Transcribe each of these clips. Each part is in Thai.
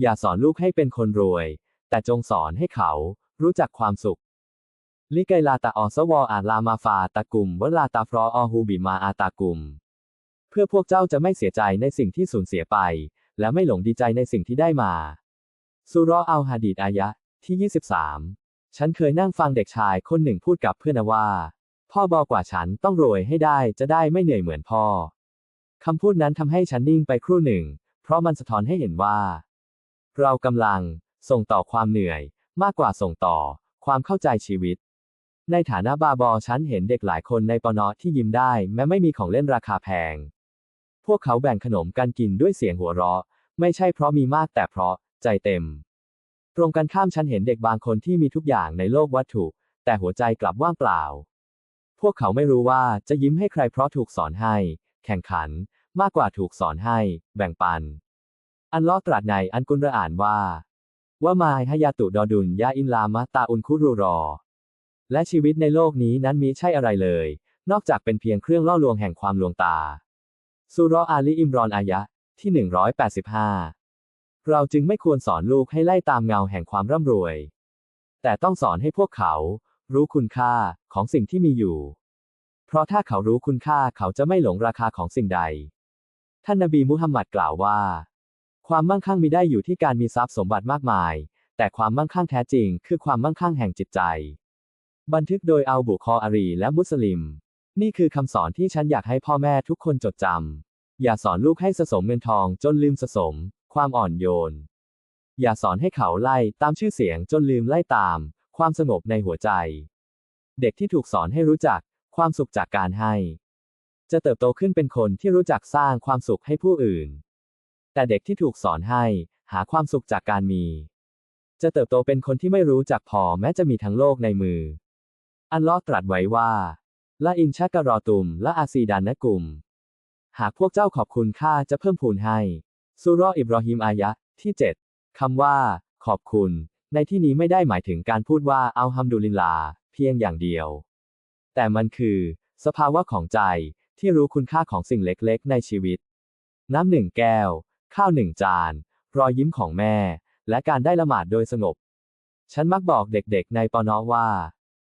อย่าสอนลูกให้เป็นคนรวย แต่จงสอนให้เขา รู้จักความสุข ลิไกลาตาออสวออาลามาฟาตะกุมวลาตาฟรออฮูบิมาอาตากุม เพื่อพวกเจ้าจะไม่เสียใจในสิ่งที่สูญเสียไป และไม่หลงดีใจในสิ่งที่ได้มาสุรออัลฮะดีดอายะที่ 23 ฉันเคยนั่งฟังเด็กชายคนหนึ่งพูดกับเพื่อนว่า พ่อบอกว่าฉันต้องรวยให้ได้จะได้ไม่เหนื่อยเหมือนพ่อคำพูดนั้นทำให้ฉันนิ่งไปครู่หนึ่ง เพราะมันสะท้อนให้เห็นว่า เรากำลัง ส่งต่อความเหนื่อย มากกว่าส่งต่อ ความเข้าใจชีวิต ในฐานะบาบอฉันเห็นเด็กหลายคนในปนอที่ยิ้มได้ แม้ไม่มีของเล่นราคาแพง พวกเขาแบ่งขนมกันกินด้วยเสียงหัวเราะ ไม่ใช่เพราะมีมากแต่เพราะ ใจเต็ม ตรงกันข้ามฉันเห็นเด็กบางคนที่มีทุกอย่างในโลกวัตถุ แต่หัวใจกลับว่างเปล่า พวกเขาไม่รู้ว่าจะยิ้มให้ใครเพราะถูกสอนให้ แข่งขัน มากกว่าถูกสอนให้ แบ่งปัน อันลอตรัสในอันกุลระอ่านว่า ว่ามาฮยาตุดอดุนยาอินลามะตาอุนคุรูรอ และชีวิตในโลกนี้นั้นมิใช่อะไรเลย นอกจากเป็นเพียงเครื่องล่อลวงแห่งความลวงตาสุรออาลีอิมรอนอายะที่ 185 เราจึงไม่ควรสอนลูกให้ไล่ตามเงาแห่งความร่ำรวย แต่ต้องสอนให้พวกเขา รู้คุณค่าของสิ่งที่มีอยู่ เพราะถ้าเขารู้คุณค่าเขาจะไม่หลงราคาของสิ่งใด ท่านนบีมุฮัมมัดกล่าวว่า ความมั่งคั่งมีได้อยู่ที่การมีทรัพย์สมบัติมากมาย แต่ความมั่งคั่งแท้จริง คือความมั่งคั่งแห่งจิตใจ บันทึกโดยอัลบุคออารีและมุสลิม นี่คือคำสอนที่ฉันอยากให้พ่อแม่ทุกคนจดจำ อย่าสอนลูกให้สะสมเงินทองจนลืมสะสม ความอ่อนโยน อย่าสอนให้เขาไล่ตามชื่อเสียงจนลืมไล่ตาม ความสงบในหัวใจ เด็กที่ถูกสอนให้รู้จัก ความสุขจากการให้ จะเติบโตขึ้นเป็นคนที่รู้จักสร้างความสุขให้ผู้อื่น แต่เด็กที่ถูกสอนให้หาความสุขจากการมี จะเติบโตเป็นคนที่ไม่รู้จักพอแม้จะมีทั้งโลกในมือ อันลอฮ์ตรัสไว้ว่าละอินชะกะรอตุมละอาซีดานนะกุม หากพวกเจ้าขอบคุณข้าจะเพิ่มพูนให้สุรออิบรอฮิมอายะที่ 7 คำว่า ขอบคุณ ในที่นี้ไม่ได้หมายถึงการพูดว่าอัลฮัมดุลิลลา เพียงอย่างเดียว แต่มันคือ สภาวะของใจที่รู้คุณค่าของสิ่งเล็กๆ ในชีวิต น้ำหนึ่งแก้ว ข้าวหนึ่งจาน รอยยิ้มของแม่ และการได้ละหมาดโดยสงบ ฉันมักบอกเด็กๆในปอนอว่า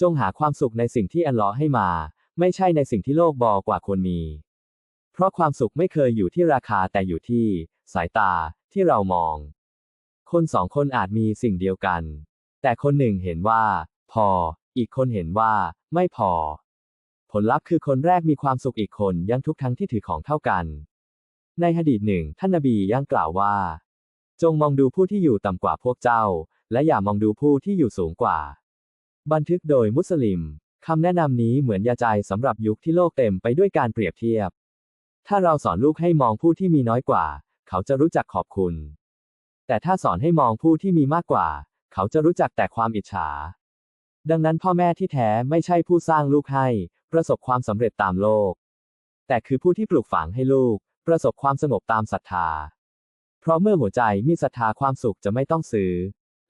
จงหาความสุขในสิ่งที่อัลลอฮ์ให้มา ไม่ใช่ในสิ่งที่โลกบอกว่าควรมี เพราะความสุขไม่เคยอยู่ที่ราคาแต่อยู่ที่ สายตาที่เรามอง คนสองคนอาจมีสิ่งเดียวกัน แต่คนหนึ่งเห็นว่า พอ อีกคนเห็นว่า ไม่พอ ผลลัพธ์คือคนแรกมีความสุขอีกคนยังทุกข์ทั้งที่ถือของเท่ากัน ในหะดีษหนึ่งท่านนบียังกล่าวว่า จงมองดูผู้ที่อยู่ต่ำกว่าพวกเจ้า และอย่ามองดูผู้ที่อยู่สูงกว่า บันทึกโดยมุสลิมคำแนะนำนี้เหมือนยาใจสำหรับยุคที่โลกเต็มไปด้วยการเปรียบเทียบ ถ้าเราสอนลูกให้มองผู้ที่มีน้อยกว่า เขาจะรู้จักขอบคุณ แต่ถ้าสอนให้มองผู้ที่มีมากกว่า เขาจะรู้จักแต่ความอิจฉา ดังนั้นพ่อแม่ที่แท้ไม่ใช่ผู้สร้างลูกให้ ประสบความสำเร็จตามโลก แต่คือผู้ที่ปลูกฝังให้ลูก ประสบความสงบตามศรัทธา เพราะเมื่อหัวใจมีศรัทธาความสุขจะไม่ต้องซื้อ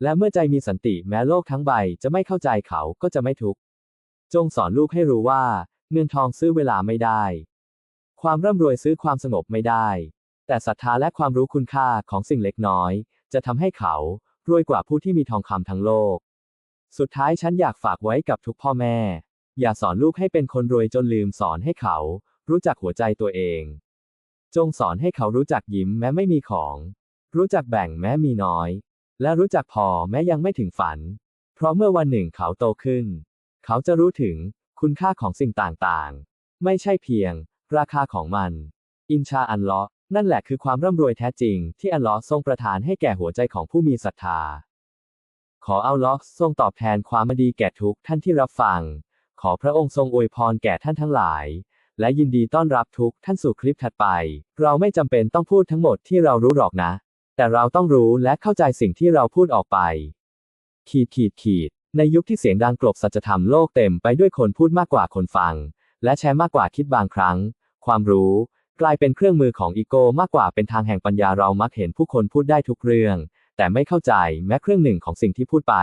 และเมื่อใจมีสันติแม้โลกทั้งใบจะไม่เข้าใจเขาก็จะไม่ทุกข์ จงสอนลูกให้รู้ว่า เงินทองซื้อเวลาไม่ได้ ความร่ำรวยซื้อความสงบไม่ได้ แต่ศรัทธาและความรู้คุณค่าของสิ่งเล็กน้อย จะทำให้เขารวยกว่าผู้ที่มีทองคำทั้งโลก สุดท้ายฉันอยากฝากไว้กับทุกพ่อแม่ อย่าสอนลูกให้เป็นคนรวยจนลืมสอนให้เขา รู้จักหัวใจตัวเอง จงสอนให้เขารู้จักยิ้มแม้ไม่มีของ รู้จักแบ่งแม้มีน้อย และรู้จักพอแม้ยังไม่ถึงฝัน เพราะเมื่อวันหนึ่งเขาโตขึ้น เขาจะรู้ถึงคุณค่าของสิ่งต่างๆ ไม่ใช่เพียง ราคาของมัน อินชาอัลลอฮ์นั่นแหละคือความร่ำรวยแท้จริง ที่อัลลอฮ์ทรงประทานให้แก่หัวใจของผู้มีศรัทธา ขออัลลอฮ์ทรงตอบแทนความดีแก่ทุกท่านที่รับฟัง ขอพระองค์ทรงอวยพรแก่ท่านทั้งหลาย และยินดีต้อนรับทุกท่านสู่คลิปถัดไป เราไม่จำเป็นต้องพูดทั้งหมดที่เรารู้หรอกนะ แต่เราต้องรู้และเข้าใจสิ่งที่เราพูดออกไป ขีดขีดขีด ในยุคที่เสียงดังกลบสัจธรรมโลกเต็มไปด้วยคนพูดมากกว่าคนฟัง และแชร์มากกว่าคิดบางครั้ง ความรู้ กลายเป็นเครื่องมือของอีโก้มากกว่าเป็นทางแห่งปัญญาเรามักเห็นผู้คนพูดได้ทุกเรื่อง แต่ไม่เข้าใจแม้เครื่องหนึ่งของสิ่งที่พูดไป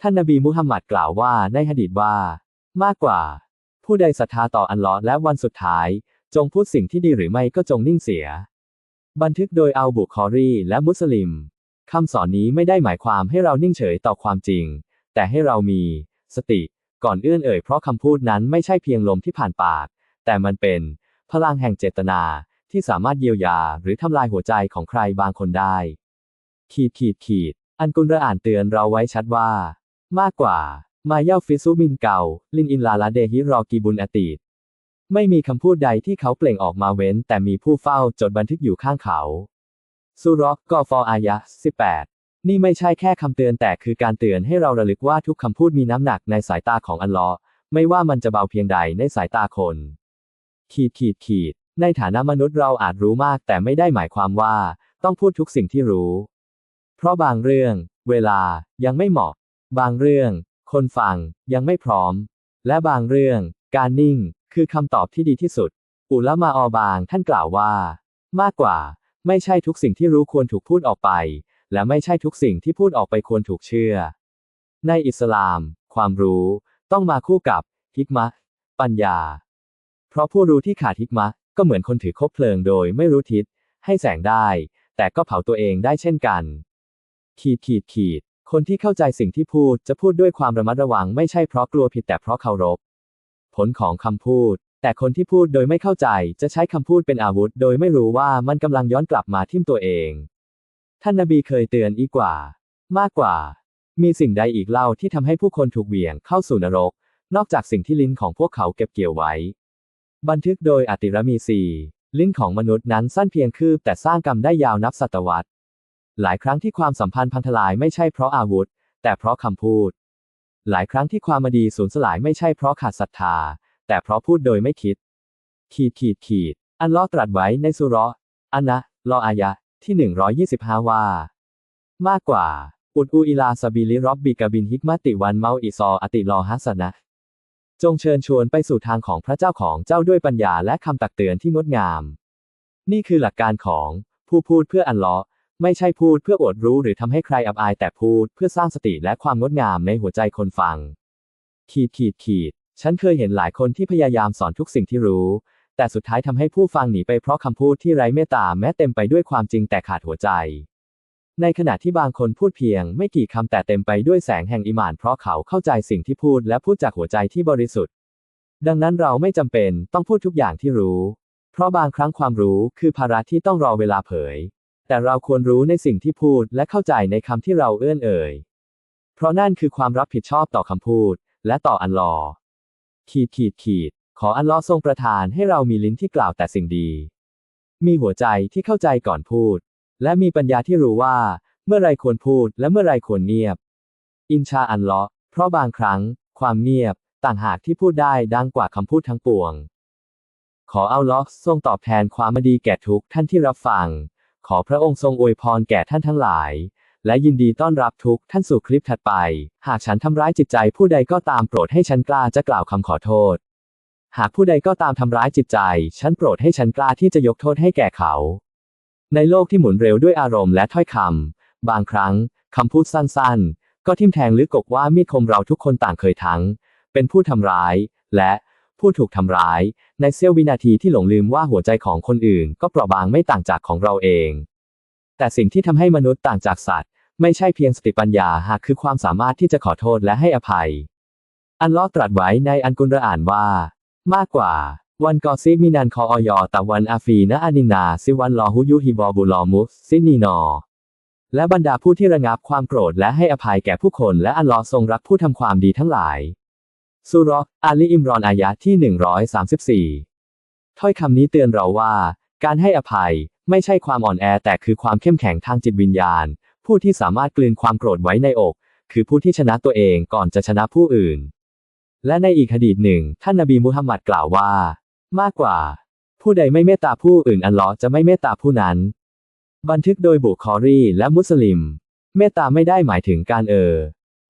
ท่านนบีมุฮัมมัดกล่าวว่าในหะดีษว่า มากกว่า ผู้ใดศรัทธาต่ออัลลอฮ์และวันสุดท้าย จงพูดสิ่งที่ดีหรือไม่ก็จงนิ่งเสีย บันทึกโดยอัลบุคอรีและมุสลิมคำสอนนี้ไม่ได้หมายความให้เรานิ่งเฉยต่อความจริง แต่ให้เรามี สติก่อนเอื้อนเอ่ยเพราะคำพูดนั้นไม่ใช่เพียงลมที่ผ่านปาก แต่มันเป็น พลังแห่งเจตนาที่สามารถเยียวยาหรือทำลายหัวใจของใครบางคนได้ ขีดขีดขีด อันกุลระอ่านเตือนเราไว้ชัดว่า มากกว่า มาเย่าฟิซุมินเก่า ลินอินลาลาเดฮิรอกีบุญอตีตไม่มีคำพูดใดที่เขาเปล่งออกมาเว้น แต่มีผู้เฝ้าจดบันทึกอยู่ข้างเขาสุรอกกอฟออายะ 18 นี่ไม่ใช่แค่คำเตือนแต่คือการเตือนให้เราระลึกว่าทุกคำพูดมีน้ำหนักในสายตาของอัลลอฮ์ไม่ว่ามันจะเบาเพียงใดในสายตาคน ขีดขีดขีด ในฐานะมนุษย์เราอาจรู้มากแต่ไม่ได้หมายความว่า ต้องพูดทุกสิ่งที่รู้ เพราะบางเรื่อง เวลายังไม่เหมาะ บางเรื่อง คนฟังยังไม่พร้อม และบางเรื่อง การนิ่ง คือคำตอบที่ดีที่สุด อุลมาออบางท่านกล่าวว่า มากกว่า ไม่ใช่ทุกสิ่งที่รู้ควรถูกพูดออกไป และไม่ใช่ทุกสิ่งที่พูดออกไปควรถูกเชื่อ ในอิสลาม ความรู้ต้องมาคู่กับฮิกมะปัญญา เพราะผู้รู้ที่ขาดฮิกมะก็เหมือนคนถือคบเพลิงโดยไม่รู้ทิศ ให้แสงได้ แต่ก็เผาตัวเองได้เช่นกัน ขีดขีดขีด คนที่เข้าใจสิ่งที่พูดจะพูดด้วยความระมัดระวังไม่ใช่เพราะกลัวผิดแต่เพราะเคารพ ผลของคำพูด แต่คนที่พูดโดยไม่เข้าใจจะใช้คำพูดเป็นอาวุธ โดยไม่รู้ว่ามันกำลังย้อนกลับมาทิ่มตัวเอง ท่านนบีเคยเตือนอีกกว่า มากกว่า มีสิ่งใดอีกเล่าที่ทำให้ผู้คนถูกเหวี่ยงเข้าสู่นรก นอกจากสิ่งที่ลิ้นของพวกเขาเก็บเกี่ยวไว้ บันทึกโดยอติรมีซีลิ้นของมนุษย์นั้นสั้นเพียงคืบแต่สร้างกรรมได้ยาวนับศตวรรษ หลายครั้งที่ความสัมพันธ์พันธลายไม่ใช่เพราะอาวุธ แต่เพราะคำพูด หลายครั้งที่ความมาดีสูญสลายไม่ใช่เพราะขาดศรัทธา แต่เพราะพูดโดยไม่คิด ขีดขีดขีด อันลอตรัสไว้ในสุราะห์อันนะลออายะที่ 125 ว่า มากกว่า อุดอูอิลาสบิลิรอบบิกบินฮิกมติวันเมาอิซออติลอฮัสนะจงเชิญชวนไปสู่ทางของพระเจ้าของเจ้าด้วยปัญญาและคำตักเตือนที่งดงาม นี่คือหลักการของผู้พูดเพื่ออัลเลอฮ์ ไม่ใช่พูดเพื่ออวดรู้หรือทำให้ใครอับอายแต่พูดเพื่อสร้างสติและความงดงามในหัวใจคนฟัง ขีดขีดขีด ฉันเคยเห็นหลายคนที่พยายามสอนทุกสิ่งที่รู้ แต่สุดท้ายทำให้ผู้ฟังหนีไปเพราะคำพูดที่ไร้เมตตาแม้เต็มไปด้วยความจริงแต่ขาดหัวใจ ในขณะที่บางคนพูดเพียง ไม่กี่คำแต่เต็มไปด้วยแสงแห่งอิมานเพราะเขาเข้าใจสิ่งที่พูดและพูดจากหัวใจที่บริสุทธิ์ ดังนั้นเราไม่จำเป็นต้องพูดทุกอย่างที่รู้ เพราะบางครั้งความรู้คือภาระที่ต้องรอเวลาเผย แต่เราควรรู้ในสิ่งที่พูดและเข้าใจในคำที่เราเอื้อนเอ่ย เพราะนั่นคือความรับผิดชอบต่อคำพูด และต่ออัลลอขีดขีดขีด ขออัลลอทรงประทานให้เรามีลิ้นที่กล่าวแต่สิ่งดี มีหัวใจที่เข้าใจก่อนพูด และมีปัญญาที่รู้ว่า เมื่อไรควรพูดและเมื่อไรควรเงียบ อินชาอัลลอเพราะบางครั้ง ความเงียบ ต่างหากที่พูดได้ดังกว่าคำพูดทั้งปวง ขออัลลอฮ์ทรงตอบแทนความดีแก่ทุกท่านที่รับฟัง ขอพระองค์ทรงอวยพรแก่ท่านทั้งหลาย และยินดีต้อนรับทุกท่านสู่คลิปถัดไป หากฉันทำร้ายจิตใจผู้ใดก็ตามโปรดให้ฉันกล้าจะกล่าวคำขอโทษ หากผู้ใดก็ตามทำร้ายจิตใจ ฉันโปรดให้ฉันกล้าที่จะยกโทษให้แก่เขา ในโลกที่หมุนเร็วด้วยอารมณ์และถ้อยคำบางครั้งคำพูดสั้นๆ ก็ทิ่มแทงลึกกว่ามีดคมเราทุกคนต่างเคยทั้ง เป็นผู้ทำร้าย และ ผู้ถูกทำร้าย ในเสี้ยววินาทีที่หลงลืมว่าหัวใจของคนอื่น ก็เปราะบางไม่ต่างจากของเราเอง แต่สิ่งที่ทำให้มนุษย์ต่างจากสัตว์ ไม่ใช่เพียงสติปัญญาหากคือความสามารถที่จะขอโทษและให้อภัย อันลอตรัสไว้ในอันกุรอ่านว่า มากกว่า วันกอซิมินันคออยอตะวันอาฟีนะอานินาซิวันลอฮุยุฮิบอบุลอมุสซินีนอและบรรดาผู้ที่ระงับความโกรธและให้อภัยแก่ผู้คนและอัลลอฮ์ทรงรักผู้ทำความดีทั้งหลาย สุราะห์อาลีอิมรอนอายะที่ 134 ถ้อยคำนี้เตือนเราว่า การให้อภัยไม่ใช่ความอ่อนแอแต่คือความเข้มแข็งทางจิตวิญญาณ ผู้ที่สามารถกลืนความโกรธไว้ในอก คือผู้ที่ชนะตัวเองก่อนจะชนะผู้อื่น และในอีกหดีษหนึ่ง ท่านนบีมุฮัมมัดกล่าวว่า มากกว่า ผู้ใดไม่เมตตาผู้อื่นอัลลอฮ์จะไม่เมตตาผู้นั้น บันทึกโดยบุคอรีและมุสลิม เมตตาไม่ได้หมายถึงการเออ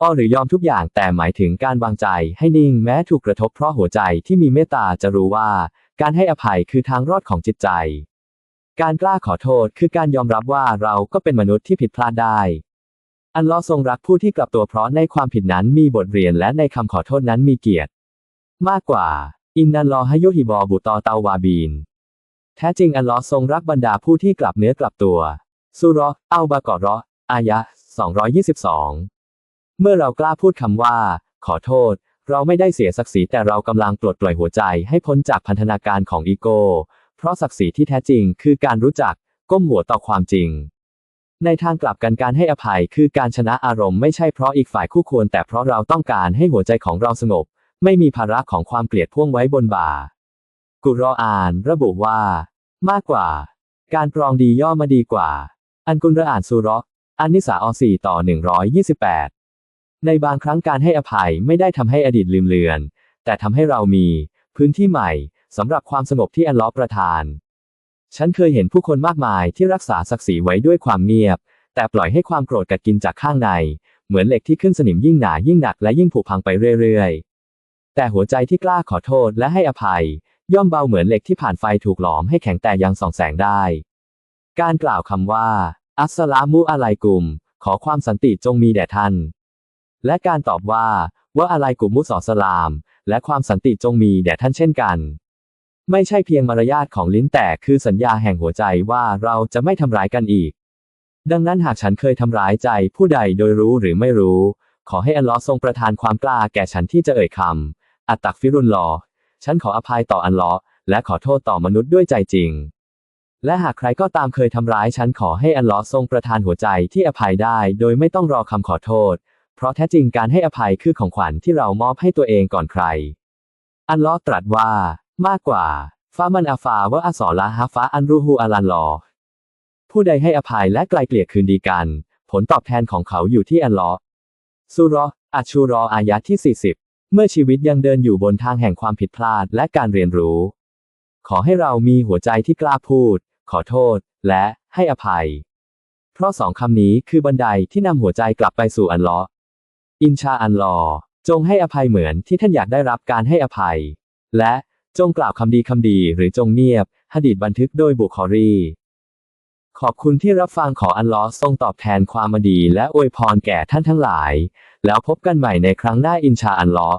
อ้อหรือยอมทุกอย่างแต่หมายถึงการวางใจให้นิ่งแม้ถูกกระทบเพราะหัวใจที่มีเมตตาจะรู้ว่า การให้อภัยคือทางรอดของจิตใจ การกล้าขอโทษคือการยอมรับว่าเราก็เป็นมนุษย์ที่ผิดพลาดได้ อันลอทรงรักผู้ที่กลับตัวเพราะในความผิดนั้นมีบทเรียนและในคำขอโทษนั้นมีเกียรติ มากกว่า อินนันลอฮยุฮิบอบุตอเตาวาบีน แท้จริงอัลลอทรงรักบรรดาผู้ที่กลับเนื้อกลับตัวสุราะห์อัลบากอราะห์อายะ 222 เมื่อเรากล้าพูดคำว่า ขอโทษ เราไม่ได้เสียศักดิ์ศรีแต่เรากำลังปลดปล่อยหัวใจให้พ้นจากพันธนาการของอีโก้ เพราะศักดิ์ศรีที่แท้จริงคือการรู้จัก ก้มหัวต่อความจริง ในทางกลับกันการให้อภัยคือการชนะอารมณ์ไม่ใช่เพราะอีกฝ่ายคู่ควร แต่เพราะเราต้องการให้หัวใจของเราสงบ ไม่มีภาระของความเกลียดพ่วงไว้บนบ่า กุรออาน ระบุว่า มากกว่า การปรองดีย่อมาดีกว่า อันกุลระอ่านซูราะห์อันนิสาอ4ต่อ 128 ในบางครั้งการให้อภัยไม่ได้ทำให้อดีตลืมเลือน แต่ทำให้เรามี พื้นที่ใหม่สำหรับความสงบที่อัลลอฮ์ประทาน ฉันเคยเห็นผู้คนมากมายที่รักษาศักดิ์ศรีไว้ด้วยความเงียบ แต่ปล่อยให้ความโกรธกัดกินจากข้างใน เหมือนเหล็กที่ขึ้นสนิมยิ่งหนายิ่งหนักและยิ่งผุพังไปเรื่อยๆ แต่หัวใจที่กล้าขอโทษและให้อภัย ย่อมเบาเหมือนเหล็กที่ผ่านไฟถูกหลอมให้แข็งแต่ยังส่องแสงได้ การกล่าวคำว่า อัสสลามุอะลัยกุม ขอความสันติจงมีแด่ท่าน และการตอบว่า ว่าอะไรกุมมุสอสลาม และความสันติจงมีแด่ท่านเช่นกัน ไม่ใช่เพียงมารยาทของลิ้นแต่คือสัญญาแห่งหัวใจว่าเราจะไม่ทำร้ายกันอีก ดังนั้นหากฉันเคยทำร้ายใจผู้ใดโดยรู้หรือไม่รู้ ขอให้อัลลอฮ์ทรงประทานความกล้าแก่ฉันที่จะเอ่ยคำอัตตักฟิรุลลอฉันขออภัยต่ออัลลอฮ์และขอโทษต่อมนุษย์ด้วยใจจริง และหากใครก็ตามเคยทำร้ายฉันขอให้อัลลอฮ์ทรงประทานหัวใจที่อภัยได้ โดยไม่ต้องรอคำขอโทษ เพราะแท้จริงการให้อภัยคือของขวัญที่เรามอบให้ตัวเองก่อนใคร อัลลอตรัสว่ามากกว่าฟามันอาฟาวะอัสอละฮะฟาอันรูฮูอาลันลอ ผู้ใดให้อภัยและไกลเกลี่ยคืนดีกัน ผลตอบแทนของเขาอยู่ที่อัลลอสุราะห์อัชูรออายะที่ 40 เมื่อชีวิตยังเดินอยู่บนทางแห่งความผิดพลาดและการเรียนรู้ ขอให้เรามีหัวใจที่กล้าพูด ขอโทษ และให้อภัย เพราะสองคำนี้คือบันไดที่นำหัวใจกลับไปสู่อัลลอ อินชาอันลอ จงให้อภัยเหมือนที่ท่านอยากได้รับการให้อภัย และจงกล่าวคำดีคำดีหรือจงเงียบหะดีดบันทึกโดยบุคอรี ขอบคุณที่รับฟังขออันลอทรงตอบแทนความดีและอวยพรแก่ท่านทั้งหลาย แล้วพบกันใหม่ในครั้งหน้าอินชาอันลอ